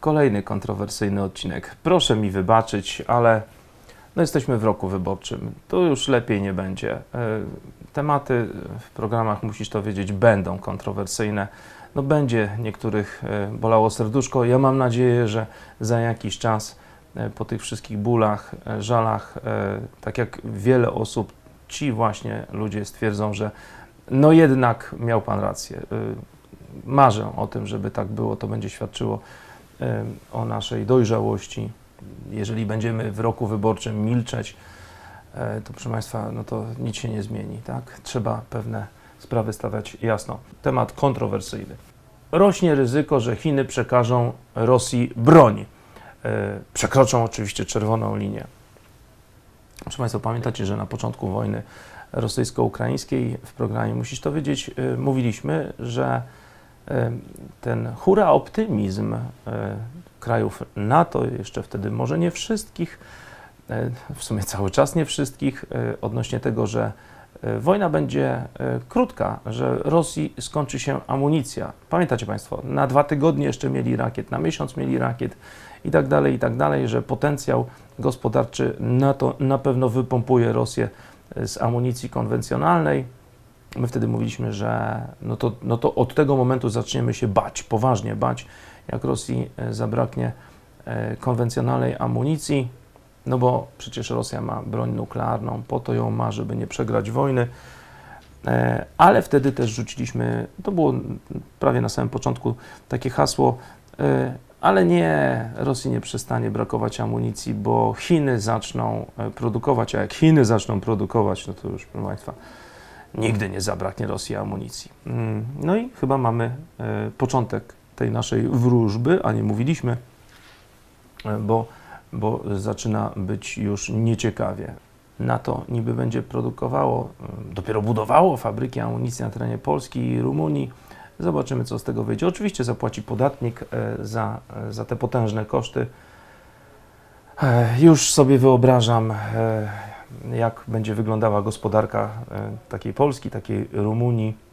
kolejny kontrowersyjny odcinek. Proszę mi wybaczyć, ale no jesteśmy w roku wyborczym. Tu już lepiej nie będzie. E, Tematy w programach, musisz to wiedzieć, będą kontrowersyjne. No będzie niektórych e, bolało serduszko. Ja mam nadzieję, że za jakiś czas e, po tych wszystkich bólach, żalach, tak jak wiele osób, ci właśnie ludzie stwierdzą, że no jednak miał Pan rację. Marzę o tym, żeby tak było. To będzie świadczyło o naszej dojrzałości. Jeżeli będziemy w roku wyborczym milczeć, e, to proszę Państwa, no to nic się nie zmieni, tak? Trzeba pewne sprawy stawiać jasno. Temat kontrowersyjny. Rośnie ryzyko, że Chiny przekażą Rosji broń. E, Przekroczą oczywiście czerwoną linię. Proszę Państwa, pamiętacie, że na początku wojny rosyjsko-ukraińskiej w programie Musisz to wiedzieć, e, mówiliśmy, że ten hura optymizm e, krajów NATO, jeszcze wtedy może nie wszystkich, e, w sumie cały czas nie wszystkich, e, odnośnie tego, że e, wojna będzie e, krótka, że Rosji skończy się amunicja. Pamiętacie Państwo, na dwa tygodnie jeszcze mieli rakiet, na miesiąc mieli rakiet i tak dalej, i tak dalej, że potencjał gospodarczy NATO na pewno wypompuje Rosję e, z amunicji konwencjonalnej. My wtedy mówiliśmy, że no to, no to od tego momentu zaczniemy się bać, poważnie bać, jak Rosji e, zabraknie e, konwencjonalnej amunicji, no bo przecież Rosja ma broń nuklearną, po to ją ma, żeby nie przegrać wojny. E, Ale wtedy też rzuciliśmy, to było prawie na samym początku takie hasło, ale nie, Rosji nie przestanie brakować amunicji, bo Chiny zaczną produkować, a jak Chiny zaczną produkować, no to już, proszę Państwa, nigdy nie zabraknie Rosji amunicji. Mm, No i chyba mamy e, początek tej naszej wróżby, a nie mówiliśmy, e, bo, bo zaczyna być już nieciekawie. NATO niby będzie produkowało, e, dopiero budowało fabryki amunicji na terenie Polski i Rumunii. Zobaczymy, co z tego wyjdzie. Oczywiście zapłaci podatnik e, za, za te potężne koszty. Już sobie wyobrażam, jak będzie wyglądała gospodarka e, takiej Polski, takiej Rumunii,